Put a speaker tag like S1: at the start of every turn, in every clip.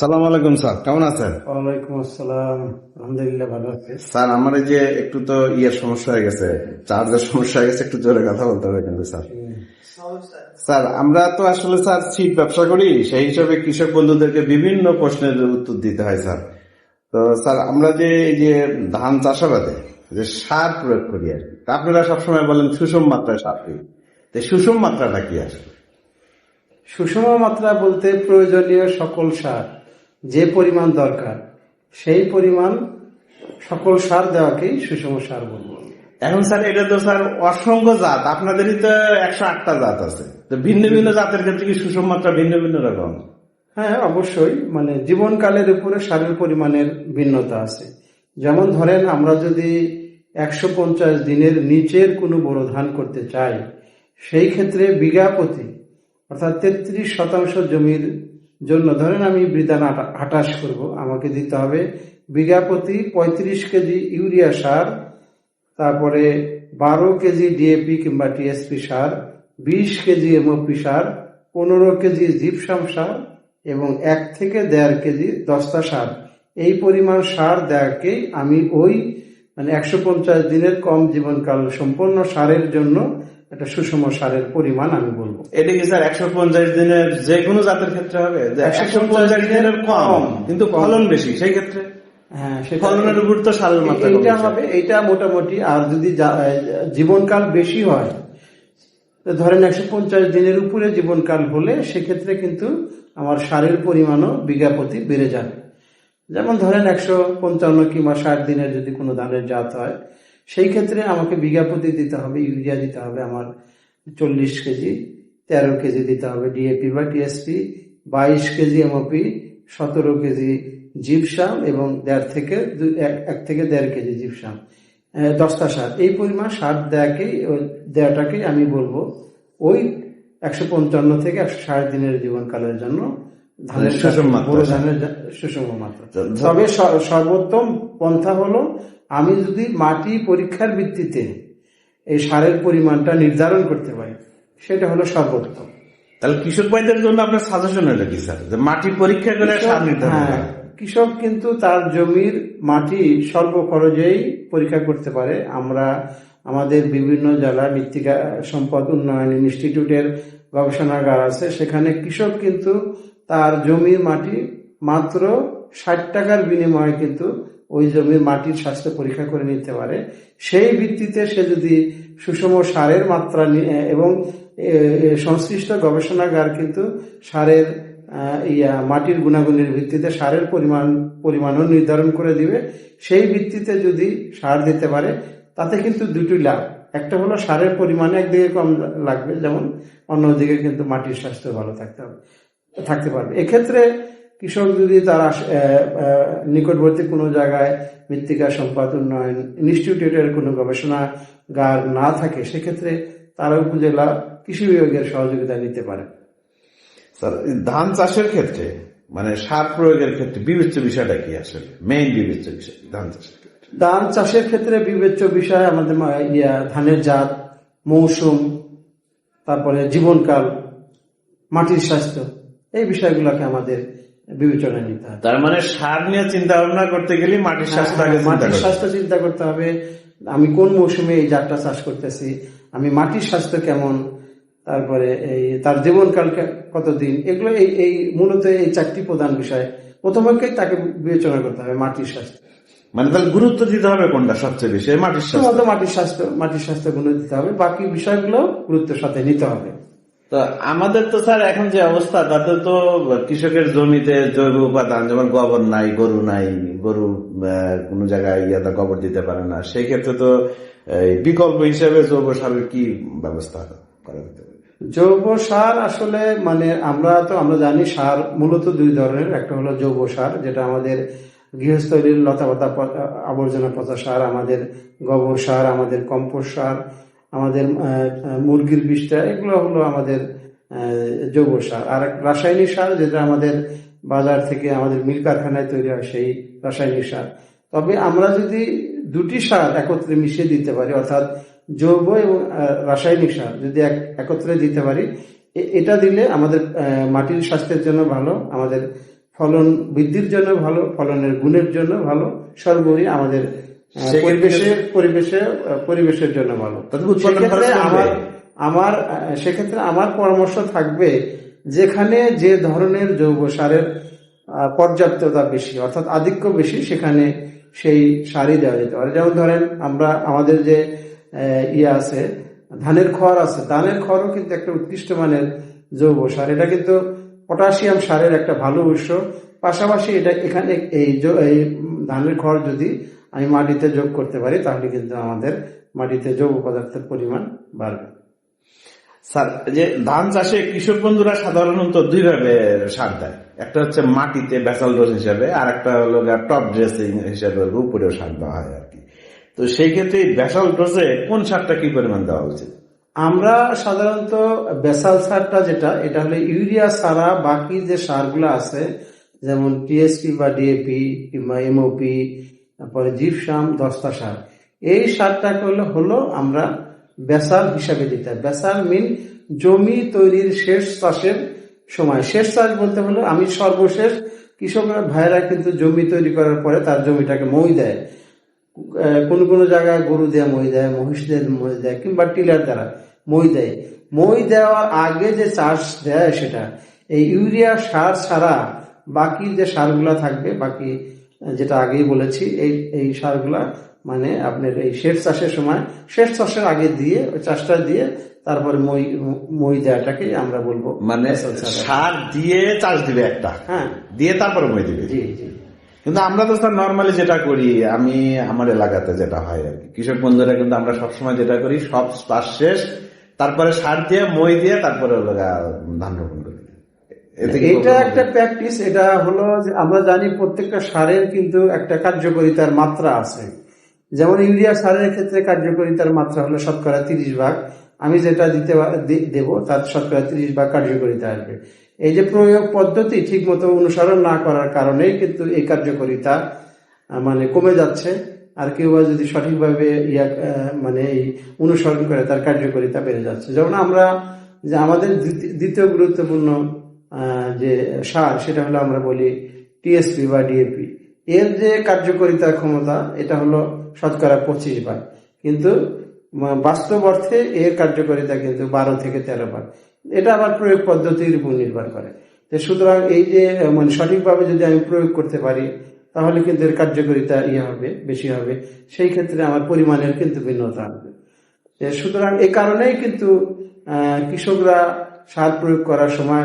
S1: সালাম আলাইকুম স্যার। কেমন আছেন?
S2: ওয়ালাইকুম আসসালাম। আলহামদুলিল্লাহ ভালো আছে।
S1: স্যার আমার এই যে একটু তো ইয়ের সমস্যা হয়ে গেছে চার্জের সমস্যা হয়ে গেছে একটু জোরে কথা বলতে হবে কিন্তু স্যার। স্যার আমরা তো আসলে স্যার ছিট ব্যবসা করি সেই হিসাবে কৃষক বন্ধুদেরকে বিভিন্ন প্রশ্নের উত্তর দিতে হয় স্যার। তো স্যার আমরা যে এই যে ধান চাষাবাদে যে সার প্রয়োগ করি আর কি আপনারা সবসময় বলেন সুষম মাত্রায় সার দিই। তো সুষম মাত্রাটা কি আসলে?
S2: সুষম মাত্রা বলতে প্রয়োজনীয় সকল সার। যে পরিমাণ দরকার সেই পরিমাণ সকল সার দেওয়াকেই সুষম সার বলব
S1: এখন স্যার এটা তো স্যার অসংখ্য জাত। আপনাদেরই তো একশো আটটা জাত আছে। তো ভিন্ন ভিন্ন জাতের ক্ষেত্রে কি সুষম মাত্রা ভিন্ন ভিন্ন রকম?
S2: হ্যাঁ অবশ্যই। মানে জীবনকালের উপরে সারের পরিমাণের ভিন্নতা আছে। যেমন ধরেন আমরা যদি একশো পঞ্চাশ দিনের নিচের কোনো বড় ধান করতে চাই সেই ক্ষেত্রে বিঘা প্রতি অর্থাৎ তেত্রিশ শতাংশ জমির জন্য ধরেন আমি বিধান আটাশ করব, আমাকে দিতে হবে বিঘা প্রতি পঁয়ত্রিশ কেজি ইউরিয়া সার, তারপরে বারো কেজি ডিএপি কিংবা টিএসপি সার, বিশ কেজি এমওপি সার, পনেরো কেজি জিপসাম সার এবং এক থেকে দেড় কেজি দস্তা সার। এই পরিমাণ সার দেওয়াকেই আমি ওই মানে একশো পঞ্চাশ দিনের কম জীবনকাল সম্পন্ন সারের জন্য একটা সুষম সারের পরিমাণ আমি বলব।
S1: এটা কি স্যার একশো পঞ্চাশ দিনের যে কোনো জাতের ক্ষেত্রে হবে? একশো পঞ্চাশ দিনের কম কিন্তু ফলন বেশি সেই ক্ষেত্রে?
S2: হ্যাঁ
S1: ফলনের উপর তো সারের মাত্রা কম
S2: হবে এইটা মোটামুটি আর যদি জীবনকাল বেশি হয় ধরেন একশো পঞ্চাশ দিনের উপরে জীবনকাল হলে সেক্ষেত্রে কিন্তু আমার সারের পরিমাণও বিঘা প্রতি বেড়ে যাবে। যেমন ধরেন একশো পঞ্চান্ন কিংবা ষাট দিনের যদি কোনো ধানের জাত হয় সেই ক্ষেত্রে আমাকে বিঘা প্রতি দিতে হবে ইউরিয়া দিতে হবে আমার চল্লিশ কেজি তেরো কেজি দিতে হবে ডিএপি বা টিএসপি বাইশ কেজি এমওপি সতেরো কেজি জিপসাম এবং দেড় থেকে এক- থেকে দেড় কেজি জিপসাম। আহ, দশটা সার। এই পরিমাণ সার দেয়াকেই ওই দেওয়াটাকেই আমি বলব ওই একশো পঞ্চান্ন থেকে একশো ষাট দিনের জীবনকালের জন্য ধানের
S1: মানে সুষম মাত্রা।
S2: তবে সর্বোত্তম পন্থা হলো আমি যদি মাটি পরীক্ষার ভিত্তিতে এই সারের পরিমাণটা নির্ধারণ করতে পারি সেটা হলো সর্বোত্তম।
S1: তাহলে কৃষক ভাইদের জন্য আপনার সাজেশন হলো কি স্যার যে মাটি পরীক্ষা করে সার নির্ধারণ
S2: হ্যাঁ, কৃষক কিন্তু তার জমির মাটি স্বল্প খরচেই পরীক্ষা করতে পারে। আমরা আমাদের বিভিন্ন জেলা মৃত্তিকা সম্পদ উন্নয়ন ইনস্টিটিউটের গবেষণাগার আছে। সেখানে কৃষক কিন্তু তার জমির মাটি মাত্র ষাট টাকার বিনিময়ে কিন্তু ওই জমির মাটির স্বাস্থ্য পরীক্ষা করে নিতে পারে। সেই ভিত্তিতে সে যদি সুষম সারের মাত্রা এবং সংশ্লিষ্ট গবেষণাগার কিন্তু সারের ইয়া, মাটির গুণাগুণের ভিত্তিতে সারের পরিমাণ, পরিমাণও নির্ধারণ করে দিবে। সেই ভিত্তিতে যদি সার দিতে পারে, তাতে কিন্তু দুটি লাভ। একটা হলো সারের পরিমাণে একদিকে কম লাগবে, যেমন অন্যদিকে কিন্তু মাটির স্বাস্থ্য ভালো থাকতে হবে, থাকতে পারবে। এক্ষেত্রে কৃষক যদি তার নিকটবর্তী কোনো জায়গায় মৃত্তিকা সম্পদ উন্নয়ন ইনস্টিটিউটের কোনো গবেষণাগার না থাকে সেক্ষেত্রে তারা উপজেলা কৃষি বিভাগের সহযোগিতা নিতে পারে।
S1: স্যার ধান চাষের ক্ষেত্রে মানে সার প্রয়োগের ক্ষেত্রে বিবেচ্য বিষয়টা কি আসলে? মেইন বিবেচ্য বিষয় ধান চাষের ক্ষেত্রে।
S2: ধান চাষের ক্ষেত্রে বিবেচ্য বিষয় আমাদের ইয়া ধানের জাত মৌসুম তারপরে জীবনকাল মাটির স্বাস্থ্য এই বিষয়গুলোকে আমাদের বিবেচনায় নিতে হবে।
S1: তার মানে সার নিয়ে চিন্তা ভাবনা করতে গেলে মাটির স্বাস্থ্য
S2: মাটির স্বাস্থ্য চিন্তা করতে হবে। আমি কোন মৌসুমে এই জাতটা চাষ করতেছি আমি মাটির স্বাস্থ্য কেমন তারপরে এই তার জীবনকাল কতদিন এগুলো এই এই মূলত এই চারটি প্রধান বিষয়। প্রথমকেই তাকে বিবেচনা করতে হবে মাটির স্বাস্থ্য।
S1: মানে তাহলে গুরুত্ব দিতে হবে কোনটা সবচেয়ে বেশি মাটির স্বাস্থ্য।
S2: মাটির স্বাস্থ্য মাটির স্বাস্থ্য গুণ দিতে হবে বাকি বিষয়গুলো গুরুত্বের সাথে নিতে হবে।
S1: তো আমাদের তো স্যার এখন যে অবস্থা, তাতে তো কৃষকের জমিতে জৈব উপাদান, যেমন গোবর নাই, গরু নাই, গরু কোনো জায়গায় ইয়াদা গোবর দিতে পারে না। সেক্ষেত্রে তো বিকল্প হিসেবে জৈব সারের কি ব্যবস্থা করা যেতে
S2: জৈব সার আসলে মানে আমরা তো, আমরা জানি সার মূলত দুই ধরনের। একটা হলো জৈব সার, যেটা আমাদের গৃহস্থলীর লতাপাতা আবর্জনা পচা সার, আমাদের গোবর সার, আমাদের কম্পোস্ট সার আমাদের মুরগির বিষটা, এগুলো হলো আমাদের জৈব সার। আর রাসায়নিক সার যেটা আমাদের বাজার থেকে আমাদের মিল কারখানায় তৈরি হয় সেই রাসায়নিক সার। তবে আমরা যদি দুটি সার একত্রে মিশিয়ে দিতে পারি, অর্থাৎ জৈব এবং রাসায়নিক সার যদি এক- একত্রে দিতে পারি এটা দিলে আমাদের মাটির স্বাস্থ্যের জন্য ভালো, আমাদের ফলন বৃদ্ধির জন্য ভালো, ফলনের গুণের জন্য ভালো সর্বোপরি আমাদের
S1: সেক্ষেত্রে-
S2: পরিবেশে পরিবেশে পরিবেশের জন্য ভালো। আমার আমার সেক্ষেত্রে আমার পরামর্শ থাকবে যেখানে যে ধরনের জৈব সারের পর্যাপ্ততা বেশি অর্থাৎ আধিক্য বেশি সেখানে সেই সারই দেওয়া যেতে পারে। যেমন ধরেন আমরা আমাদের যে ইয়ে আছে ধানের খড় আছে ধানের খড়ও কিন্তু একটা উৎকৃষ্ট মানের জৈব সার। এটা কিন্তু পটাশিয়াম সারের একটা ভালো উৎস। পাশাপাশি এটা এখানে এই এই ধানের খড় যদি আমি মাটিতে যোগ করতে পারি তাহলে কিন্তু আমাদের মাটিতে জৈব পদার্থের পরিমাণ বাড়বে।
S1: স্যার যে ধান চাষে কৃষক বন্ধুরা সাধারণত দুই ভাবে সার দেয়। একটা হচ্ছে মাটিতে বেসাল ডোজ হিসাবে আর একটা হলো টপ ড্রেসিং হিসাবে উপরেও সার দেওয়া হয় আর কি। তো সেই ক্ষেত্রে বেসাল ডোজে কোন সারটা কি পরিমাণ দেওয়া উচিত?
S2: আমরা সাধারণত বেসাল সারটা যেটা এটা হলো ইউরিয়া ছাড়া বাকি যে সারগুলো আছে যেমন টিএসপি বা ডিএপি কিংবা এমওপি তারপরে জিপসাম দস্তা সার। এই সারটাকে হলো হলো আমরা বেসাল হিসাবে দিতে বেসাল মিন জমি তৈরির শেষ চাষের সময়। শেষ চাষ বলতে হলো আমি সর্বশেষ কৃষকরা, ভাইয়েরা কিন্তু জমি তৈরি করার পরে তার জমিটাকে মই দেয়। কোনো কোনো জায়গায় গরু দিয়ে মই দেয় মহিষদের মই দেয় কিংবা টিলার দ্বারা মই দেয়। মই দেওয়ার আগে যে চাষ দেয় সেটা। এই ইউরিয়া সার ছাড়া বাকি যে সারগুলা থাকবে, বাকি যেটা আগেই বলেছি এই এই সারগুলা মানে আপনার এই শেষ চাষের সময় শেষ চাষের আগে দিয়ে ওই চাষটা দিয়ে তারপরে মই মই দেওয়াটাকে আমরা বলব
S1: মানে
S2: সার।
S1: দিয়ে চাষ দিবে একটা।
S2: হ্যাঁ।
S1: দিয়ে তারপরে মই দিবে।
S2: জি জি।
S1: কিন্তু আমরা তো স্যার নর্মালি যেটা করি আমি আমার এলাকাতে যেটা হয় আর কি। কৃষক বন্ধুরা কিন্তু আমরা সবসময় যেটা করি সব চাষ শেষ তারপরে সার দিয়ে মই দিয়ে তারপরে ধান রোপণ।
S2: এটা একটা প্র্যাকটিস এটা হলো যে আমরা জানি প্রত্যেকটা সারের কিন্তু একটা কার্যকারিতার মাত্রা আছে। যেমন ইউরিয়া সারের ক্ষেত্রে কার্যকারিতার মাত্রা হলো শতকরা তিরিশ ভাগ। আমি যেটা দিতে দেব তার শতকরা তিরিশ ভাগ কার্যকারিতা আসবে। এই যে প্রয়োগ পদ্ধতি ঠিক মতো অনুসরণ না করার কারণেই কিন্তু এই কার্যকারিতা মানে কমে যাচ্ছে। আর কেউ বা যদি সঠিকভাবে ইয়া মানে এই অনুসরণ করে তার কার্যকারিতা বেড়ে যাচ্ছে। যেমন আমরা যে আমাদের দ্বিতীয়- গুরুত্বপূর্ণ যে সার, সেটা হলো আমরা বলি টিএসপি বা ডিএপি এর যে কার্যকারিতার ক্ষমতা, এটা হলো শতকরা পঁচিশ ভাগ কিন্তু বাস্তব অর্থে এর কার্যকারিতা কিন্তু বারো থেকে তেরো ভাগ এটা আবার প্রয়োগ পদ্ধতির উপর নির্ভর করে। তো সুতরাং এই যে মানে সঠিকভাবে যদি আমি প্রয়োগ করতে পারি, তাহলে কিন্তু এর কার্যকারিতা ইয়ে হবে, বেশি হবে। সেই ক্ষেত্রে আমার পরিমাণের কিন্তু ভিন্নতা হবে। সুতরাং এই কারণেই কিন্তু কৃষকরা সার প্রয়োগ করার সময়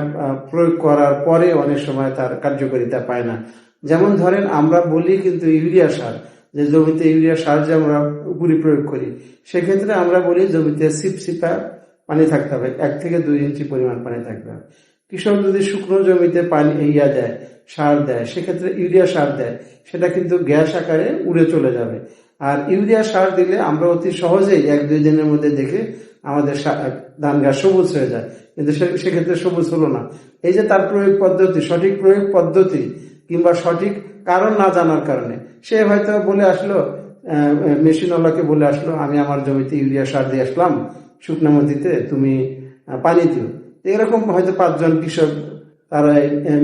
S2: প্রয়োগ করার পরে অনেক সময় তার কার্যকারিতা পায় না। যেমন ধরেন আমরা বলি কিন্তু ইউরিয়া সার, যে জমিতে ইউরিয়া সার যে আমরা উপরি প্রয়োগ করি, সেক্ষেত্রে আমরা বলি জমিতে সিপসিপা পানি থাকতে হবে, এক থেকে দুই ইঞ্চি পরিমাণ পানি থাকতে হবে। কৃষক যদি শুকনো জমিতে পানি, ইয়া দেয়, সার দেয়, সেক্ষেত্রে ইউরিয়া সার দেয়, সেটা কিন্তু গ্যাস আকারে উড়ে চলে যাবে। আর ইউরিয়া সার দিলে আমরা অতি সহজেই এক দুই দিনের মধ্যে দেখে আমাদের ধান গাছ সবুজ হয়ে যায়। কিন্তু সেক্ষেত্রে সবুজ হলো না। এই যে তার প্রয়োগ পদ্ধতি, সঠিক প্রয়োগ পদ্ধতি কিংবা সঠিক কারণ না জানার কারণে, সে হয়তো বলে আসলো মেশিনওয়ালাকে বলে আসলো, আমি আমার জমিতে ইউরিয়া সার দিয়ে আসলাম, শুকনো মাটিতে তুমি পানি দিও। এরকম হয়তো পাঁচজন কৃষক তারা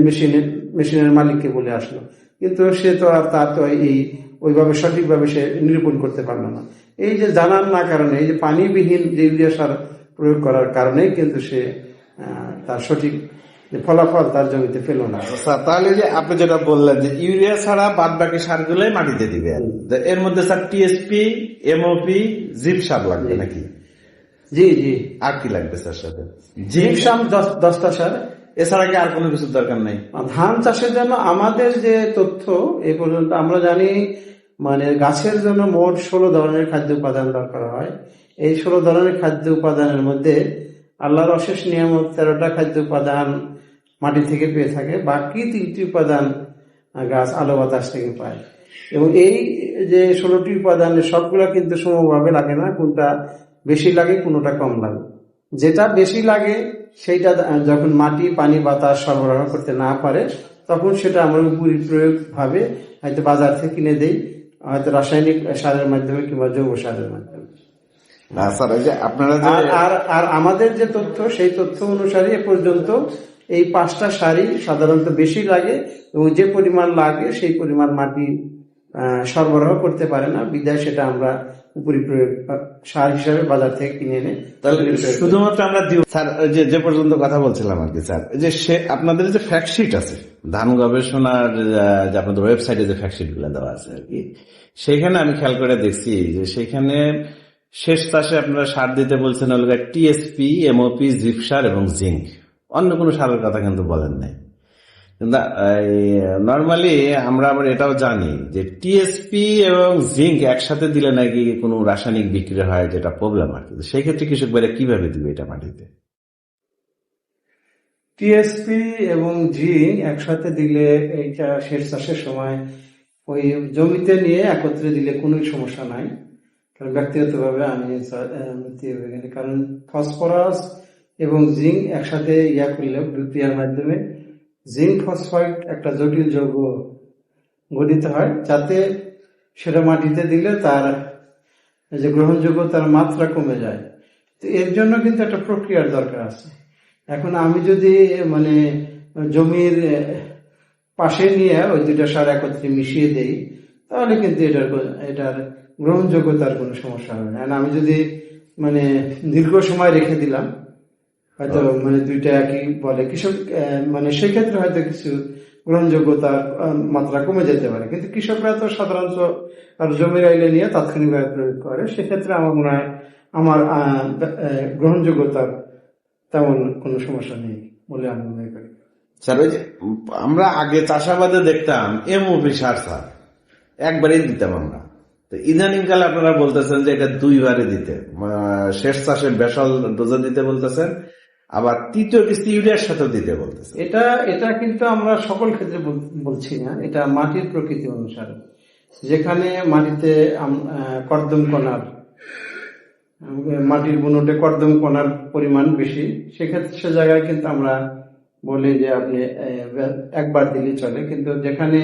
S2: মেশিনের মেশিনের মালিককে বলে আসলো। কিন্তু সে তো আর তার তো এই, ওইভাবে সঠিকভাবে সে নিরূপণ করতে পারল না। এই যে জানার না কারণে, এই যে পানিবিহীন যে ইউরিয়া সার প্রয়োগ করার কারণেই কিন্তু সে তার সঠিক ফলাফল তার জমিতে পেল না।
S1: তাহলে যে আপনি যেটা বললেন যে ইউরিয়া ছাড়া বাদ বাকি সারগুলোই মাটিতে দিবে। এর মধ্যে স্যার টিএসপি এমওপি জিপ সার লাগবে নাকি?
S2: জি জি।
S1: আর কি লাগবে স্যার সাথে? জিপ
S2: দশ- দশটা সার।
S1: এছাড়া কি আর কোনো কিছু দরকার নাই?
S2: ধান চাষের জন্য আমাদের যে তথ্য এ পর্যন্ত আমরা জানি মানে গাছের জন্য মোট ষোলো ধরনের খাদ্য উপাদান দরকার হয়। এই ষোলো ধরনের খাদ্য উপাদানের মধ্যে আল্লাহর অশেষ নিয়ামত তেরোটা খাদ্য উপাদান মাটি থেকে পেয়ে থাকে। বাকি তিনটি উপাদান গাছ, আলো, বাতাস থেকে পায়। এবং এই যে ষোলোটি উপাদানের সবগুলা কিন্তু সমভাবে লাগে না, কোনটা বেশি লাগে, কোনোটা কম লাগে। যেটা বেশি লাগে, সেইটা যখন মাটি, পানি, বাতাস সরবরাহ করতে না পারে, তখন সেটা আমরা উপরি প্রয়োগ ভাবে হয়তো বাজার থেকে কিনে দেই, হয়তো রাসায়নিক সারের মাধ্যমে কিংবা জৈব সারের মাধ্যমে।
S1: না স্যার যে আপনারা যে
S2: আর আর আমাদের যে তথ্য সেই তথ্য অনুসারে এ পর্যন্ত এই পাঁচটা সারই সাধারণত বেশি লাগে এবং যে পরিমাণ লাগে সেই পরিমাণ মাটি সরবরাহ করতে পারে না বিদায় সেটা আমরা সার হিসাবে বাজার থেকে কিনে এনে।
S1: শুধুমাত্র আমরা স্যার যে যে পর্যন্ত কথা বলছিলাম আর কি স্যার যে সে আপনাদের যে ফ্যাক্টশিট আছে ধান গবেষণার যে আপনাদের ওয়েবসাইটে যে ফ্যাক্টশিটগুলো দেওয়া আছে আর কি সেখানে আমি খেয়াল করে দেখছি যে সেখানে শেষ চাষে আপনারা সার দিতে বলছেন হলো টিএসপি এমওপি জিপসার এবং জিঙ্ক অন্য কোনো সারের কথা কিন্তু বলেন নাই। কিন্তু নর্মালি আমরা আবার এটাও জানি যে টিএসপি এবং জিঙ্ক একসাথে দিলে নাকি কোনো রাসায়নিক বিক্রি হয় যেটা প্রবলেম আর কি। সেই ক্ষেত্রে কৃষক ভাইরা কীভাবে দিবে এটা মাটিতে?
S2: টিএসপি এবং জিঙ্ক একসাথে দিলে এইটা শেষ চাষের সময় ওই জমিতে নিয়ে একত্রে দিলে কোনো সমস্যা নাই। কারণ ব্যক্তিগতভাবে আমি। কারণ ফসফরাস এবং জিঙ্ক একসাথে ইয়া করলে, বিক্রিয়ার মাধ্যমে জিঙ্ক ফসফাইড একটা জটিল যৌগ গঠিত হয়, যাতে সেটা মাটিতে দিলে তার যে গ্রহণযোগ্য তার মাত্রা কমে যায় তো এর জন্য কিন্তু একটা প্রক্রিয়ার দরকার আছে এখন আমি যদি মানে জমির পাশে নিয়ে ওই দুইটা সার একত্রে মিশিয়ে দেই, তাহলে কিন্তু এটার এটার গ্রহণযোগ্যতার কোনো সমস্যা হবে না। আমি যদি মানে দীর্ঘ সময় রেখে দিলাম হয়তো মানে দুইটা একই বলে কৃষক মানে সেক্ষেত্রে হয়তো কিছু গ্রহণযোগ্যতার মাত্রা কমে যেতে পারে। কিন্তু কৃষকরা তো সাধারণত আর জমির আইলে নিয়ে তাৎক্ষণিকভাবে প্রয়োগ করে। সেক্ষেত্রে আমার মনে হয় আমার গ্রহণযোগ্যতার তেমন কোনো সমস্যা নেই বলে আমি মনে করি।
S1: স্যার ওই যে আমরা আগে চাষাবাদে দেখতাম এমওপি সার স্যার একবারেই দিতাম আমরা। তো ইদানিং কালে আপনারা বলতেছেন যে এটা দুইবারে দিতে। শেষ চাষে বেসল ডোজে দিতে বলতেছেন, আবার তৃতীয় কিস্তি ইউরিয়ার সাথে দিতে বলতেছে
S2: এটা এটা কিন্তু আমরা সকল ক্ষেত্রে বলছি না, এটা মাটির প্রকৃতি অনুসারে। যেখানে মাটিতে কর্দম কণার মাটির বুনটে কর্দম কণার পরিমাণ বেশি, সেক্ষেত্রে সে জায়গায় কিন্তু আমরা বলি যে আপনি একবার দিলে চলে। কিন্তু যেখানে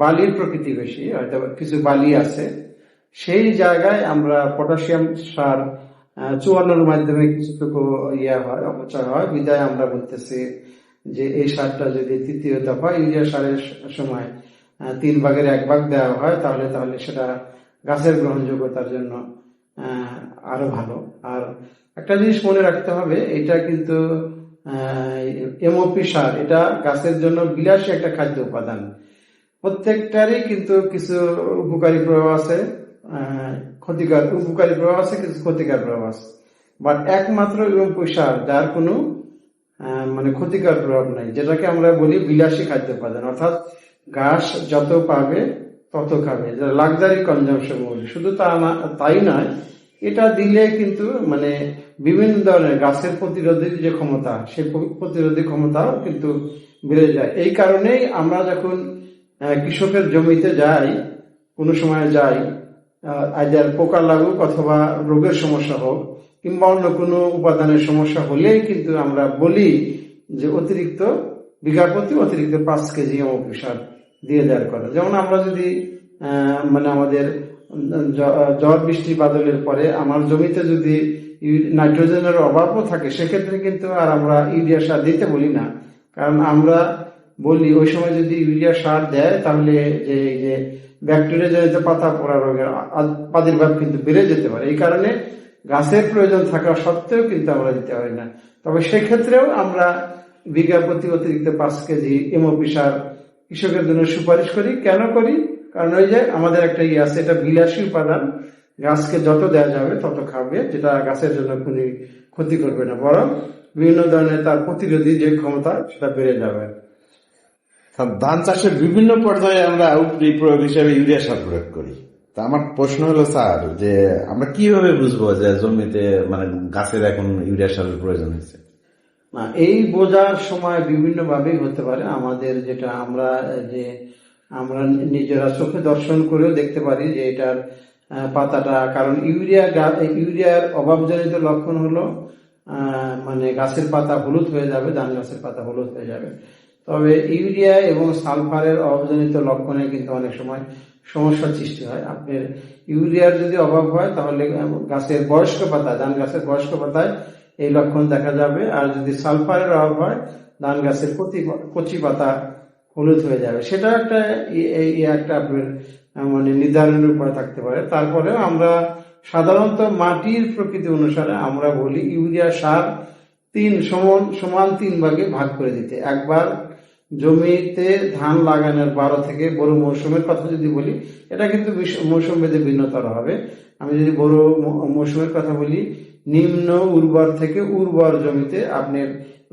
S2: বালির প্রকৃতি বেশি, হয়তো কিছু বালি আছে। সেই জায়গায় আমরা পটাশিয়াম সার চুয়ান্নর মাধ্যমে কিছুটুকু ইয়া হয়, অপচয় হয়। বিদায় আমরা বলতেছি যে এই সারটা যদি তৃতীয় দফা ইউরিয়া সারের সময় তিন ভাগের এক ভাগ দেওয়া হয়, তাহলে তাহলে সেটা গাছের গ্রহণযোগ্যতার জন্য আরও ভালো। আর একটা জিনিস মনে রাখতে হবে, এটা কিন্তু এমওপি সার, এটা গাছের জন্য বিলাসী একটা খাদ্য উপাদান। প্রত্যেকটারই কিন্তু কিছু উপকারী প্রভাব আছে ক্ষতিকর, উপকারী প্রভাব আছে, কিছু ক্ষতিকর প্রভাব আছে। বাট একমাত্র এবং সার যার কোনো মানে ক্ষতিকর প্রভাব নাই, যেটাকে আমরা বলি বিলাসী খাদ্য উপাদান। অর্থাৎ ঘাস যত পাবে, তত খাবে। যেটা লাক্সারি কনজামশন বলি। শুধু তা না, তাই নয়, এটা দিলে কিন্তু মানে বিভিন্ন ধরনের গাছের প্রতিরোধী যে ক্ষমতা, সেই প্রতিরোধী ক্ষমতাও কিন্তু বেড়ে যায়। এই কারণেই আমরা যখন কৃষকের জমিতে যাই, কোনো সময় যাই আইদার পোকা লাগুক অথবা রোগের সমস্যা হোক, কিংবা অন্য কোনো উপাদানের সমস্যা হলেই কিন্তু আমরা বলি যে অতিরিক্ত বিঘা প্রতি অতিরিক্ত পাঁচ কেজি অমুক সার দিয়ে দেওয়ার কথা। যেমন আমরা যদি মানে আমাদের ঝড় বৃষ্টি বাদলের পরে আমার জমিতে যদি নাইট্রোজেনের অভাবও থাকে, সেক্ষেত্রে কিন্তু আর আমরা ইউরিয়া সার দিতে বলি না। কারণ আমরা বলি, ওই সময় যদি ইউরিয়া সার দেয়, তাহলে যে, এই যে ব্যাকটেরিয়া জনিত পাতা পড়া রোগের প্রাদুর্ভাব কিন্তু বেড়ে যেতে পারে। এই কারণে গাছের প্রয়োজন থাকা সত্ত্বেও কিন্তু আমরা দিতে পারি না। তবে সেক্ষেত্রেও আমরা বিঘা প্রতি অতিরিক্ত পাঁচ কেজি এমওপি কৃষকের জন্য সুপারিশ করি। কেন করি? কারণ ওই যে আমাদের একটা ইয়ে আছে, এটা বিলাসী উপাদান। গাছকে যত দেওয়া যাবে, তত খাবে, যেটা গাছের জন্য কোনো ক্ষতি করবে না। বরং বিভিন্ন ধরনের তার প্রতিরোধী যে ক্ষমতা, সেটা বেড়ে যাবে।
S1: স্যার, ধান চাষের বিভিন্ন পর্যায়ে আমরা উপরি প্রয়োগ হিসেবে ইউরিয়া সার প্রয়োগ করি। তা আমার প্রশ্ন হলো স্যার যে আমরা কীভাবে বুঝব যে জমিতে মানে গাছের এখন ইউরিয়া সারের প্রয়োজন হয়েছে?
S2: না এই বোঝার সময় বিভিন্ন ভাবেই হতে পারে। আমাদের যেটা আমরা যে আমরা নিজেরা চোখে দর্শন করেও দেখতে পারি যে এটার পাতাটা কারণ ইউরিয়া ইউরিয়ার অভাবজনিত লক্ষণ হলো মানে গাছের পাতা হলুদ হয়ে যাবে ধান গাছের পাতা হলুদ হয়ে যাবে। তবে ইউরিয়া এবং সালফারের অভাবজনিত লক্ষণে কিন্তু অনেক সময় সমস্যার সৃষ্টি হয়। আপনার ইউরিয়ার যদি অভাব হয়, তাহলে গাছের বয়স্ক পাতা, ধান গাছের বয়স্ক পাতায় এই লক্ষণ দেখা যাবে। আর যদি সালফারের অভাব হয়, ধান গাছের কচি কচি পাতা হলুদ হয়ে যাবে। সেটা একটা ই- এই এই একটা আপনার মানে নির্ধারণের উপায় থাকতে পারে। তারপরেও আমরা সাধারণত মাটির প্রকৃতি অনুসারে আমরা বলি ইউরিয়া সার তিন সমান সমান তিন ভাগে ভাগ করে দিতে। একবার জমিতে ধান লাগানোর বারো থেকে বড় মৌসুমের কথা যদি বলি এটা কিন্তু মৌসুম ভেদে ভিন্নতর হবে। আমি যদি বড় মৌসুমের কথা বলি নিম্ন উর্বর থেকে উর্বর জমিতে আপনি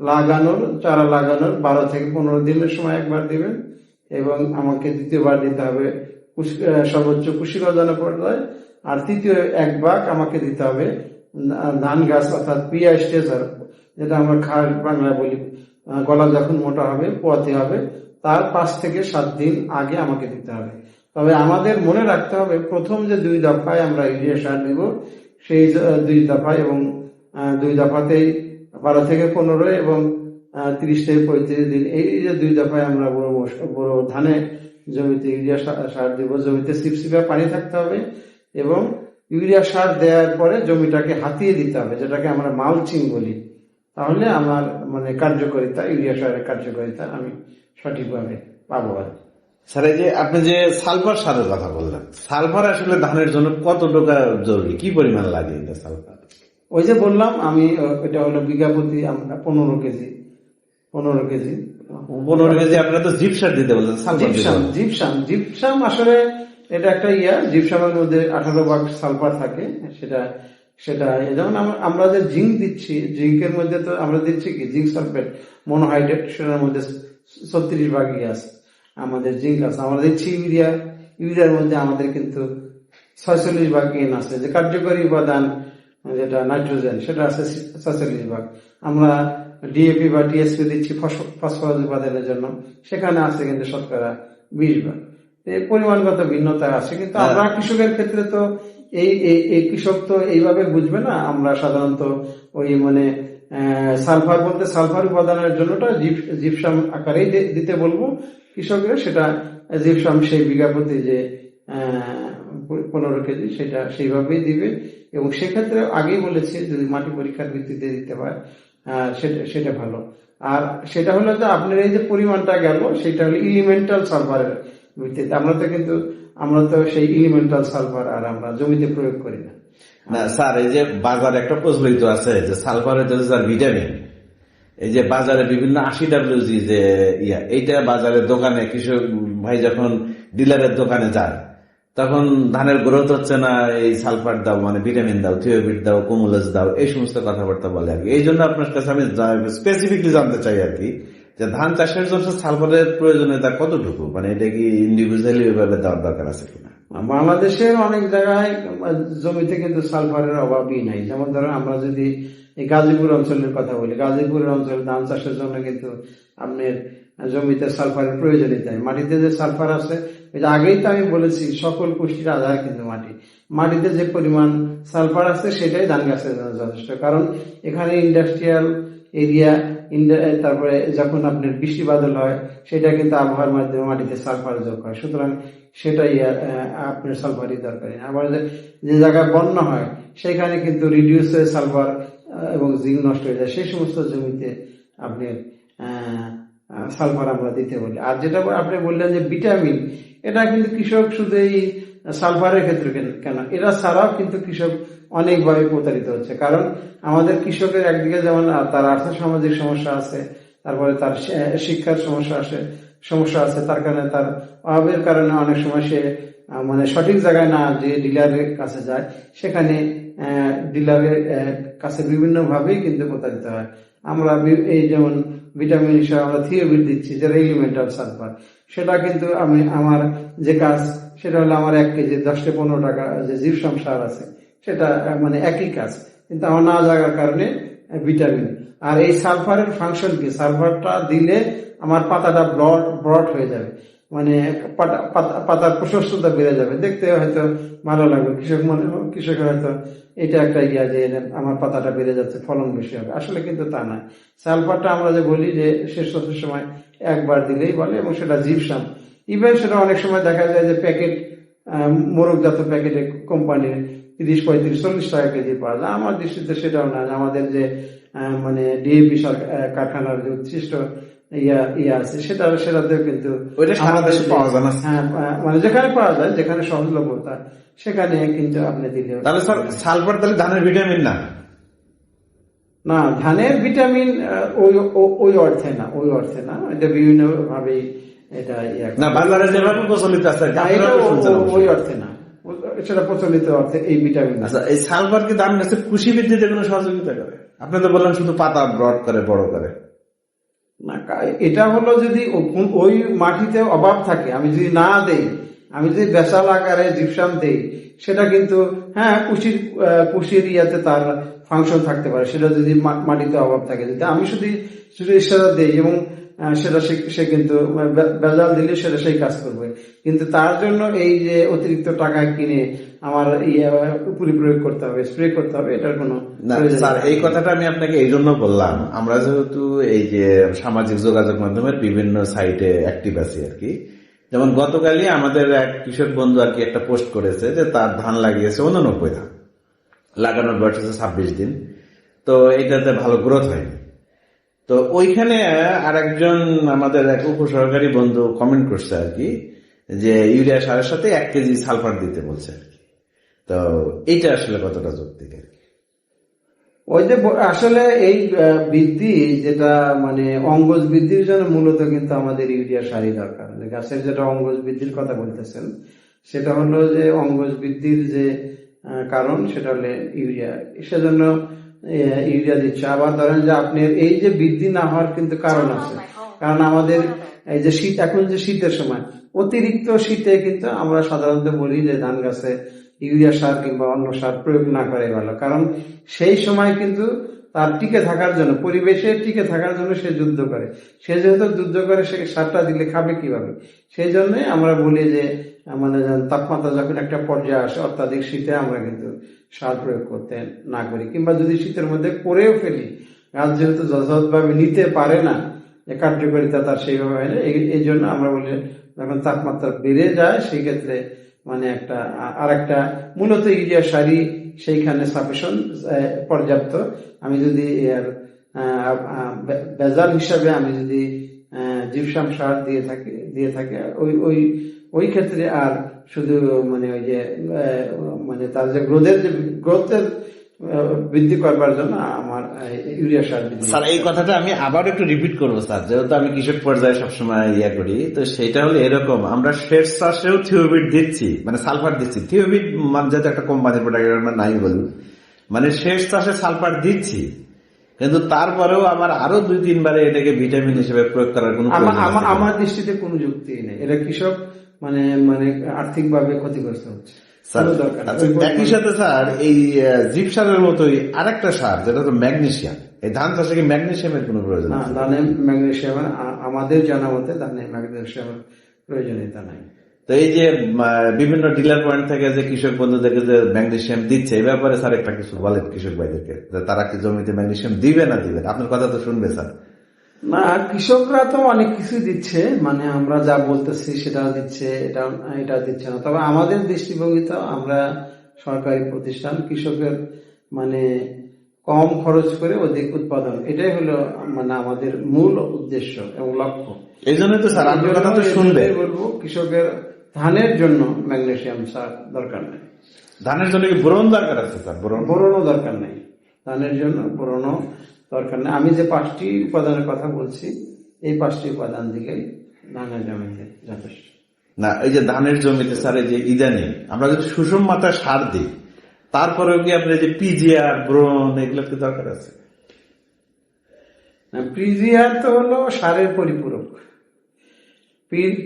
S2: লাগানোর চারা লাগানোর বারো থেকে পনেরো দিনের সময় একবার দিবেন এবং আমাকে দ্বিতীয়বার দিতে হবে সর্বোচ্চ কুশি গজানো পর্যায়ে আর তৃতীয় এক ভাগ আমাকে দিতে হবে ধান গাছ অর্থাৎ পিয়া স্টেজার যেটা আমরা খাস বলি। আহ, গলা যখন মোটা হবে, পোয়াতে হবে, তার পাঁচ থেকে সাত দিন আগে আমাকে দিতে হবে। তবে আমাদের মনে রাখতে হবে, প্রথম যে দুই দফায় আমরা ইউরিয়া সার দেব সেই দুই দফায় এবং দুই দফাতেই বারো থেকে পনেরো এবং তিরিশ থেকে পঁয়ত্রিশ দিন। এই যে দুই দফায় আমরা বড় বড় ধানে জমিতে ইউরিয়া সার দিব, জমিতে সিপসিপা পানি থাকতে হবে এবং ইউরিয়া সার দেওয়ার পরে জমিটাকে হাতিয়ে দিতে হবে, যেটাকে আমরা মালচিং বলি। তাহলে আমার মানে কার্যকারিতা ইউরিয়া সারের কার্যকারিতা আমি সঠিকভাবে পাবো আর
S1: স্যার এই যে আপনি যে সালফার সারের কথা বললেন সালফার আসলে ধানের জন্য কত টাকা জরুরি? কি পরিমাণ লাগে এটা সালফার?
S2: ওই যে বললাম আমি এটা হলো বিঘা প্রতি আমরা পনেরো কেজি পনেরো কেজি।
S1: পনেরো কেজি আপনারা তো জিপ সার দিতে বললেন
S2: জিপসাম। জিপসাম জিপসাম আসলে এটা একটা ইয়া জিপসামের মধ্যে আঠারো ভাগ সালফার থাকে সেটা সেটা যেমন আমরা- যে জিঙ্ক দিচ্ছি জিঙ্কের মধ্যে তো আমরা দিচ্ছি কি? জিঙ্ক সালফেট মনোহাইড্রেট সেটার মধ্যে ছত্রিশ ভাগই আছে আমাদের জিঙ্ক আছে। আমরা দিচ্ছি ইউরিয়া ইউরিয়ার মধ্যে আমাদের কিন্তু ছয়চল্লিশ ভাগ ইন আছে। যে কার্যকরী উপাদান যেটা নাইট্রোজেন সেটা আছে ছয়চল্লিশ ভাগ। আমরা ডিএপি বা টিএসপি দিচ্ছি ফসফরাস উপাদানের জন্য। সেখানে আছে কিন্তু শতকরা বিশ ভাগ। এই পরিমাণগত ভিন্নতা আছে কিন্তু আমরা কৃষকের ক্ষেত্রে তো এই, এই- কৃষক তো এইভাবে বুঝবে না। আমরা সাধারণত ওই মানে সালফার বলতে সালফার উপাদানের জন্যটা জিপ- জিপসাম আকারেই দিতে বলব কৃষকরা। সেটা জিপসাম সেই বিঘা প্রতি যে পনেরো কেজি সেটা সেইভাবেই দিবে। এবং সেক্ষেত্রে আগেই বলেছি, যদি মাটি পরীক্ষার ভিত্তিতে দিতে পারে সেটা সেটা ভালো। আর সেটা হলো যে আপনার এই যে পরিমাণটা গেল, সেটা হলো ইলিমেন্টাল সালফারের ভিত্তিতে। আমরা তো কিন্তু আমরা তো সেই ইলিমেন্টাল সালফার আর আমরা জমিতে প্রয়োগ করি না।
S1: না, স্যার, এই যে বাজারে একটা প্রচলিত আছে যে সালফারের যে যার ভিটামিন এই যে বাজারে বিভিন্ন আশি ডাব্লিউজি যে ইয়া, এইটা বাজারের দোকানে কৃষক ভাই যখন ডিলারের দোকানে যায়, তখন ধানের গ্রোথ হচ্ছে না, এই সালফার দাও মানে ভিটামিন দাও থিওবিট দাও কুমুলাস দাও, এই সমস্ত কথাবার্তা বলে আর কি। এই জন্য আপনার কাছে আমি স্পেসিফিকলি জানতে চাই আর কি যে ধান চাষের জন্য সালফারের প্রয়োজনীয়তা কতটুকু? মানে এটা কি ইন্ডিভিজুয়ালি ওইভাবে দেওয়ার দরকার আছে কিনা?
S2: বাংলাদেশের অনেক জায়গায় জমিতে কিন্তু সালফারের অভাবই নাই। যেমন ধরেন আমরা যদি এই গাজীপুর অঞ্চলের কথা বলি, গাজীপুরের অঞ্চলে ধান চাষের জন্য কিন্তু আপনার জমিতে সালফারের প্রয়োজনীয়তা। মাটিতে যে সালফার আছে যে আগেই তো আমি বলেছি, সকল পুষ্টির আধার কিন্তু মাটি। মাটিতে যে পরিমাণ সালফার আছে, সেটাই ধান গাছের জন্য যথেষ্ট। কারণ এখানে ইন্ডাস্ট্রিয়াল এরিয়া তারপরে যখন আপনার বৃষ্টি বাদল হয়, সেটা কিন্তু আবহাওয়ার মাধ্যমে মাটিতে সালফার যোগ হয় সুতরাং সেটাই আপনার সালফারই দরকারি। আবার যে- জায়গায় বন্যা হয়, সেখানে কিন্তু রিডিউস হয়ে সালফার এবং জিঙ্ক নষ্ট হয়ে যায়। সেই সমস্ত জমিতে আপনি সালফার আমরা দিতে বলি। আর যেটা আপনি বললেন যে ভিটামিন এটা কিন্তু কৃষক শুধু এই সালফারের ক্ষেত্রে কেন- এরা ছাড়াও কিন্তু কৃষক অনেকভাবে প্রতারিত হচ্ছে। কারণ আমাদের কৃষকের একদিকে যেমন তার আর্থ সামাজিক সমস্যা আছে, তারপরে তার শিক্ষার সমস্যা আছে সমস্যা আছে, তার কারণে তার অভাবের কারণে অনেক সময় সে মানে সঠিক জায়গায় না যে ডিলারের কাছে যায়, সেখানে ডিলারের কাছে বিভিন্ন ভাবেই কিন্তু প্রতারিত হয়। আমরা এই যেমন ভিটামিন হিসাবে আমরা থিওবিট দিচ্ছি যেটা এলিমেন্টাল সালফার, সেটা কিন্তু আমি, আমার যে কাজ, সেটা হলো আমার এক কেজি দশ থেকে পনেরো টাকা, যে জিপসাম সার আছে সেটা মানে একই কাজ। কিন্তু আমার না জাগার কারণে ভিটামিন। আর এই সালফারের ফাংশন কি? সালফারটা দিলে আমার পাতাটা ব্রড ব্রড হয়ে যাবে। মানে পাতা- পাতা- পাতার প্রশস্ততা বেড়ে যাবে। দেখতে হয়তো ভালো লাগবে। কৃষক মনে কৃষক হয়তো এটা একটা ইয়া যে আমার পাতাটা বেড়ে যাচ্ছে, ফলন বেশি হবে। আসলে কিন্তু তা নয়। সালফারটা আমরা যে বলি যে শেষ হতে সময় একবার দিলেই বলে এবং সেটা জিপসাম ইভেন সেটা অনেক সময় দেখা যায় যে প্যাকেট মোরগজাত প্যাকেটে কোম্পানির তিরিশ পঁয়ত্রিশ চল্লিশ টাকা কেজি পাওয়া যায়। আমার দৃষ্টিতে সেটাও না আমাদের যে মানে ডিএপি কারখানার যে উচ্ছিষ্ট ইয়া ইয়া আছে সেটা সেটাতেও কিন্তু
S1: ওইটা সারা
S2: আমাদের
S1: দেশে
S2: যে-
S1: পাওয়া যায় না।
S2: হ্যাঁ মানে যেখানে পাওয়া যায় যেখানে সহজলভ্যতা সেখানে কিন্তু আপনি দিলে
S1: তাহলে স্যার সালফার তাহলে ধানের ভিটামিন না?
S2: না ধানের ভিটামিন ওই ওই অর্থে না ওই অর্থে না। এটা বিভিন্ন ভাবে এটা
S1: না বাজারে যেভাবে প্রচলিত আছে।
S2: ওই অর্থে না। সেটা প্রচলিত অর্থে এই ভিটামিন।
S1: আচ্ছা এই সালফার কি ধান গাছের কুশি বৃদ্ধিতে কোনো সহযোগিতা করে আপনি তো বললেন শুধু পাতা ব্রড করে বড় করে
S2: না এটা হলো যদি ওই মাটিতে অভাব থাকে আমি যদি না দেই আমি যদি বেসাল আকারে জিপসাম দেই সেটা কিন্তু হ্যাঁ কুশির কুশির ইয়াতে তার ফাংশন থাকতে পারে সেটা যদি মাটিতে অভাব থাকে যদি আমি শুধু শুধু সেটা দেই এবং সেটা সে- কিন্তু বে- বেজাল দিলে সেটা সেই কাজ করবে। কিন্তু তার জন্য এই যে অতিরিক্ত টাকা কিনে আমার ইয়ে পুরি প্রয়োগ করতে হবে স্প্রে করতে হবে এটার কোনো
S1: স্যার এই কথাটা আমি আপনাকে এই জন্য বললাম। আমরা যেহেতু এই যে সামাজিক যোগাযোগ মাধ্যমের বিভিন্ন সাইটে অ্যাক্টিভ আছি আর কি যেমন গতকালই আমাদের এক কৃষক বন্ধু আর কি একটা পোস্ট করেছে যে তার ধান লাগিয়েছে উননব্বই ধান লাগানোর বয়স হচ্ছে ছাব্বিশ দিন। তো এটাতে ভালো গ্রোথ হয়নি। তো ওইখানে আর একজন আমাদের এক উপসহকারী বন্ধু কমেন্ট করছে আর কি, যে ইউরিয়া সারের সাথে এক কেজি সালফার দিতে বলছে আর কি। তো এইটা আসলে কতটা যৌক্তিক আর কি?
S2: ওই যে আসলে এই বৃদ্ধি যেটা মানে অঙ্গজ বৃদ্ধির জন্য মূলত কিন্তু আমাদের ইউরিয়া সারই দরকার। গাছের যেটা অঙ্গজ বৃদ্ধির কথা বলতেছেন, সেটা হলো যে অঙ্গজ বৃদ্ধির যে কারণ, সেটা হলে ইউরিয়া। সেজন্য ইউরিয়া দিচ্ছে। আবার ধরেন যে আপনার এই যে বৃদ্ধি না হওয়ার কিন্তু কারণ আছে। কারণ আমাদের এই যে শীত এখন যে শীতের সময় অতিরিক্ত শীতে কিন্তু আমরা সাধারণত বলি যে ধান গাছে ইউরিয়া সার কিংবা অন্য সার প্রয়োগ না করে ভালো। কারণ সেই সময় কিন্তু তার টিকে থাকার জন্য পরিবেশে টিকে থাকার জন্য সে যুদ্ধ করে। সে যেহেতু যুদ্ধ করে সে সারটা দিলে খাবে কীভাবে? সেই জন্যই আমরা বলি যে মানে তাপমাত্রা যখন একটা পর্যায়ে আসে অত্যাধিক শীতে আমরা কিন্তু সার প্রয়োগ করতে না করি। কিংবা যদি শীতের মধ্যে করেও ফেলি, গাছ যেহেতু যথাযথভাবে নিতে পারে না কার্যকারিতা তার সেইভাবে হয় না। এই- জন্য আমরা বলি, যখন তাপমাত্রা বেড়ে যায়, সেই ক্ষেত্রে মানে একটা আর একটা মূলত ইউরিয়া সারি সেইখানে সাফিসন পর্যাপ্ত। আমি যদি এর বেজাল হিসাবে আমি যদি জিপসাম সার দিয়ে থাকি দিয়ে থাকি, ওই ওই ওই ক্ষেত্রে আর শুধু মানে ওই যে মানে তার যে গ্রোথের যে গ্রোথের বৃদ্ধি করবার জন্য আমার ইউরিয়া সার
S1: স্যার এই কথাটা আমি আবার একটু রিপিট করব স্যার। যেহেতু আমি কৃষক পর্যায়ে সবসময় ইয়া করি তো সেটা হলো এরকম আমরা শেষ চাষেও থিওবিট দিচ্ছি মানে সালফার দিচ্ছি। থিওবিট মানে যাতে একটা কোম্পানির প্রোডাক্ট আমরা নাই বলি মানে শেষ চাষে সালফার দিচ্ছি। কিন্তু তারপরেও আমার আরও দুই তিনবারে এটাকে ভিটামিন হিসেবে প্রয়োগ করার কিনা?
S2: আমার দৃষ্টিতে কোনো যুক্তি নেই। এটা কৃষক মানে মানে আর্থিকভাবে ক্ষতিগ্রস্ত হচ্ছে।
S1: আচ্ছা, একই সাথে স্যার এই জিপ সারের মতোই আরেকটা সার যেটা হলো ম্যাগনেসিয়াম এই ধান চাষে কি ম্যাগনেসিয়ামের কোনো প্রয়োজন
S2: না? ধানে ম্যাগনেশিয়ামের আ- আমাদের জানা মতে ধানে ম্যাগনেশিয়ামের প্রয়োজনীয়তা নাই
S1: তো এই যে বিভিন্ন ডিলার পয়েন্ট থেকে যে কৃষক বন্ধুদেরকে যে ম্যাগনেসিয়াম দিচ্ছে এই ব্যাপারে স্যার একটা কিছু বলেন কৃষক ভাইদেরকে যে তারা কি জমিতে ম্যাগনেশিয়াম দিবে না দিবে? আপনার কথা তো শুনবে স্যার
S2: না কৃষকরা তো অনেক কিছু দিচ্ছে মানে আমরা যা বলতেছি সেটা দিচ্ছে এটা এটা দিচ্ছে না। তবে আমাদের দৃষ্টিভঙ্গিতে আমরা সরকারি প্রতিষ্ঠান কৃষকের মানে কম খরচ করে অধিক উৎপাদন এটাই হলো মানে আমাদের মূল উদ্দেশ্য এবং লক্ষ্য।
S1: এই জন্য তো স্যার আপনার কথা তো শুনবে।
S2: বলব কৃষকের ধানের জন্য ম্যাগনেশিয়াম সার দরকার নেই।
S1: ধানের জন্য কি বোরন দরকার আছে স্যার? বোরন?
S2: বোরনও দরকার নেই। ধানের জন্য বোরনও দরকার নেই। আমি যে পাঁচটি উপাদানের কথা বলছি এই পাঁচটি উপাদান দিলেই ধানের জমিতে যথেষ্ট।
S1: না এই যে ধানের জমিতে স্যার এই যে ইদানিং আমরা যদি সুষম মাত্রায় সার দিই তারপরেও কি আপনার যে পিজিআর ব্রোন এগুলো কি দরকার আছে?
S2: পিজিআর তো হলো সারের পরিপূরক।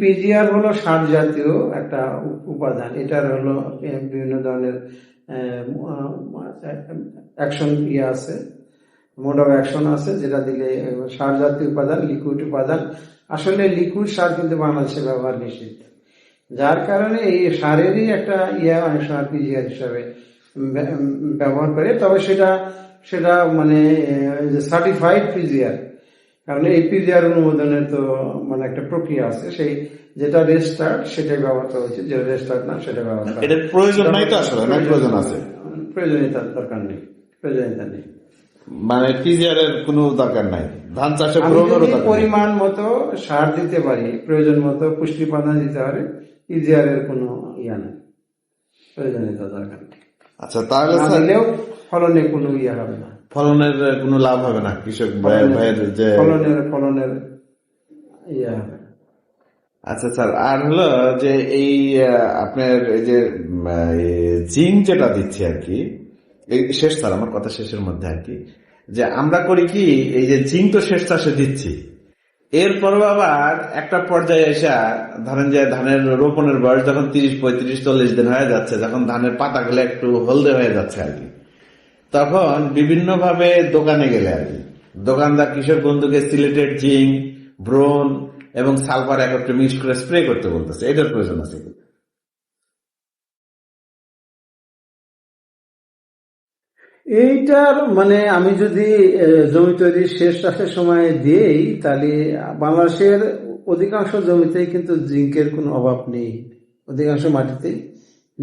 S2: পিজিআর হলো সার জাতীয় একটা উপাদান। এটার হলো বিভিন্ন ধরনের অ্যাকশন ইয়ে আছে। মোড অফ অ্যাকশন আছে যেটা দিলে সার জাতীয় উপাদান লিকুইড উপাদান। আসলে লিকুইড সার কিন্তু বাংলাদেশে ব্যবহার নিষিদ্ধ। যার কারণে এই সারেরই একটা ইয়ে অনেক সময় পিজিআর হিসাবে ব্যবহার করে। তবে সেটা সেটা মানে সার্টিফাইড পিজিআর কারণ এই পিজিআর অনুমোদনের তো মানে একটা প্রক্রিয়া আছে। সেই যেটা রেজিস্টার্ড সেটাই ব্যবহার করা উচিত যেটা রেজিস্টার্ড না সেটা ব্যবহার করা
S1: এটার প্রয়োজন নাই তো আসলে প্রয়োজন আছে?
S2: প্রয়োজনীয়তার দরকার নেই। প্রয়োজনীয়তা নেই।
S1: মানে টিজিআর এর কোনো দরকার নাই। ধান চাষে।
S2: পরিমাণ মতো সার দিতে পারি প্রয়োজন মতো পুষ্টি উপাদান দিতে পারে ইজিআর এর কোনো ইয়া নেই। প্রয়োজনীয়তা দরকার নেই।
S1: আচ্ছা তাহলে
S2: দিলেও ফলনে কোনো ইয়া হবে না।
S1: ফলনের কোনো লাভ হবে না? কৃষক ভাই- ভাইয়ের যে
S2: ফলনের ফলনের ইয়া হবে।
S1: আচ্ছা স্যার আর হলো যে এই আপনার এই যে জিঙ্ক যেটা দিচ্ছে আর কি এই শেষ স্যার আমার কথা শেষের মধ্যে আর কি। যে আমরা করি কি, এই যে জিঙ্ক তো শেষ চাষে দিচ্ছি। এরপর আবার একটা পর্যায়ে এসে, ধরেন যে ধানের রোপণের বয়স যখন তিরিশ, পঁয়ত্রিশ, চল্লিশ দিন হয়ে যাচ্ছে, যখন ধানের পাতাগুলো একটু হলদে হয়ে যাচ্ছে আর কি, তখন বিভিন্ন ভাবে দোকানে গেলে আর কি। দোকানদার, কৃষক বন্ধুকে সিলেটেড জিঙ্ক ব্রোন এবং সালফার একত্রে মিক্স করে স্প্রে করতে বলতেছে। এটার প্রয়োজন আছে।
S2: এইটার মানে আমি যদি জমি তৈরি শেষ চাষের সময় দিই তাহলে বাংলাদেশের অধিকাংশ জমিতেই কিন্তু জিঙ্কের কোনো অভাব নেই। অধিকাংশ মাটিতে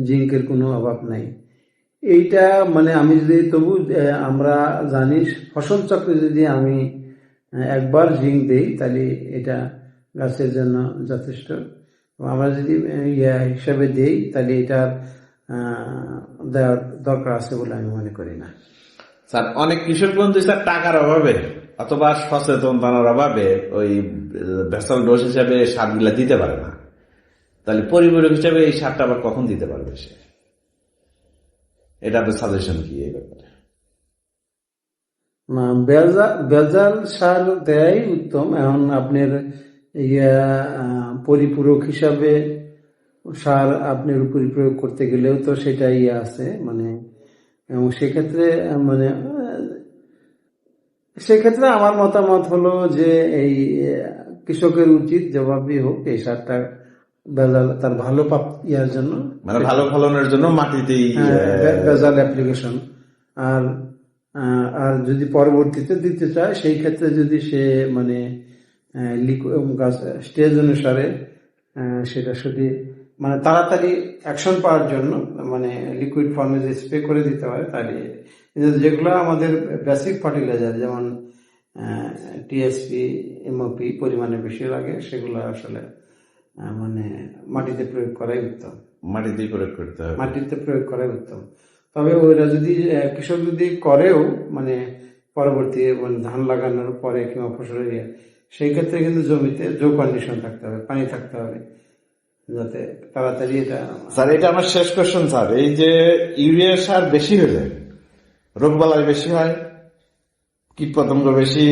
S2: জিঙ্কের কোনো অভাব নাই। এইটা মানে আমি যদি, তবু আমরা জানি ফসল চক্রে যদি আমি একবার জিঙ্ক দেই, তাহলে এটা গাছের জন্য যথেষ্ট। আমরা যদি ইয়া হিসাবে দেই, তাহলে এটার দেওয়ার দরকার আছে বলে আমি মনে করি না।
S1: স্যার অনেক কৃষক বন্ধু স্যার টাকার অভাবে অথবা সচেতনতার অভাবে ওই ভেসাল ডোজ হিসাবে সারগুলা দিতে পারে না। তাহলে পরিপূরক হিসাবে এই সারটা আবার কখন দিতে পারবে সে? এটা আপনার সাজেশন কি এই ব্যাপারে?
S2: না, বেজাল সার দেয় উত্তম। এখন আপনার ইয়া পরিপূরক হিসাবে সার আপনার উপরে প্রয়োগ করতে গেলেও তো সেটা ইয়ে আছে মানে এবং সেক্ষেত্রে মানে সেক্ষেত্রে আমার মতামত হলো যে এই কৃষকের উচিত জবাবই হোক এই সারটা তার ভালো ইয়ার জন্য।
S1: মানে ভালো ফলনের জন্য মাটিতেই
S2: হ্যাঁ, ভেজাল অ্যাপ্লিকেশন আর আর যদি পরবর্তীতে দিতে চায় সেই ক্ষেত্রে যদি সে মানে গাছ স্টেজ অনুসারে সেটা যদি মানে তাড়াতাড়ি অ্যাকশন পাওয়ার জন্য মানে লিকুইড ফর্মে যে স্প্রে করে দিতে হয় তাহলে কিন্তু যেগুলো আমাদের বেসিক ফার্টিলাইজার যেমন টিএসপি এমওপি পরিমাণে বেশি লাগে সেগুলো আসলে মানে মাটিতে প্রয়োগ করাই উত্তম।
S1: মাটিতে প্রয়োগ করতে হবে।
S2: মাটিতে প্রয়োগ করাই উত্তম। তবে ওইটা যদি কৃষক যদি করেও মানে পরবর্তী মানে ধান লাগানোর পরে কিংবা ফসলের ইয়ে সেই ক্ষেত্রে কিন্তু জমিতে জো কন্ডিশন থাকতে হবে পানি থাকতে হবে। যাতে তাড়াতাড়ি এটা
S1: স্যার, এটা আমার শেষ কোশ্চেন স্যার। এই যে ইউরিয়া সার বেশি হলে রোগবালাই বেশি হয়, কীটপতঙ্গ বেশি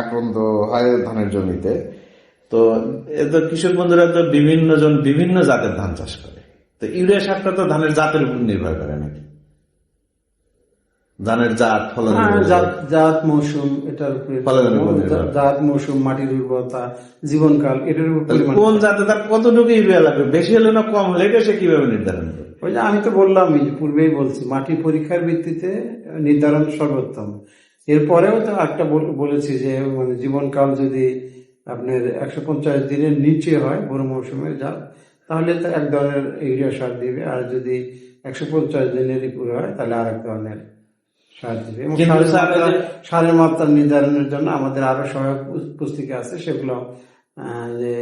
S1: আক্রান্ত হয় ধানের জমিতে, তো এত কৃষক বন্ধুরা তো বিভিন্ন জন বিভিন্ন জাতের ধান চাষ করে। তো ইউরিয়া সারটা তো ধানের জাতের উপর নির্ভর করে নাকি? ধানের জাত ফলন
S2: হ্যাঁ, জাত- জাত মৌসুম এটার
S1: ফলনের।
S2: জাত মৌসুম মাটির উর্বরতা জীবনকাল এটার উপর
S1: কোন জাতে তার কতটুকু ইউরিয়া লাগবে? বেশি হলে না কম হলে? এটা সে কীভাবে নির্ধারণ করবে?
S2: ওই যে আমি তো বললামই যে পূর্বেই বলছি মাটি পরীক্ষার ভিত্তিতে নির্ধারণ সর্বোত্তম। এরপরেও তো একটা বলেছি যে মানে জীবনকাল যদি আপনার একশো পঞ্চাশ দিনের নিচে হয় বড় মৌসুমে যা তাহলে তো এক ধরনের ইউরিয়া সার দিবে আর যদি একশো পঞ্চাশ দিনের উপরে হয় তাহলে আর এক ধরনের দিবে এবং সারের মাত্রা নির্ধারণের জন্য আমাদের আরও সহায়ক পুস্তিকা আছে সেগুলো যে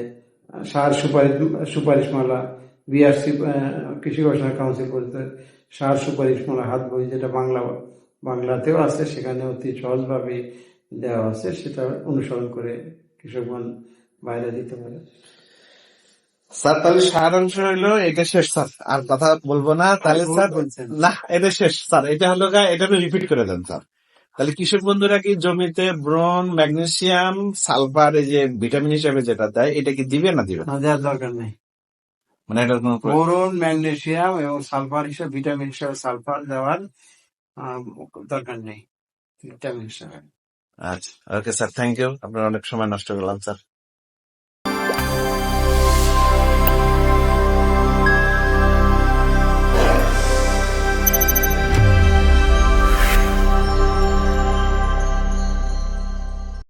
S2: সার সুপারিশ সুপারিশমালা বিআরসি কৃষি গবেষণা কাউন্সিল বলতে সার সুপারিশ সুপারিশমালা হাত বই যেটা বাংলা বাংলাতেও আছে সেখানে অতি সহজভাবে দেওয়া আছে সেটা অনুসরণ করে কৃষকগণ বাইরে দিতে পারে।
S1: স্যার তাহলে সারাংশ হইল এটা শেষ স্যার। আর কথা বলব না তাহলে স্যার না এটা শেষ স্যার। এটা হলো এটা রিপিট করে দেন স্যার। তাহলে কৃষক বন্ধুরা কি জমিতে ব্রন ম্যাগনেসিয়াম সালফার এই যে ভিটামিন হিসেবে যেটা দেয় এটা কি দিবে না দিবে? না?
S2: দেওয়ার দরকার নেই।
S1: মানে এটার কোনো
S2: বোরন ম্যাগনেসিয়াম এবং সালফার হিসেবে ভিটামিন হিসেবে সালফার দেওয়ার আহ, দরকার নেই। ভিটামিন হিসেবে।
S1: আচ্ছা ওকে স্যার থ্যাংক ইউ আপনার অনেক সময় নষ্ট করলাম স্যার।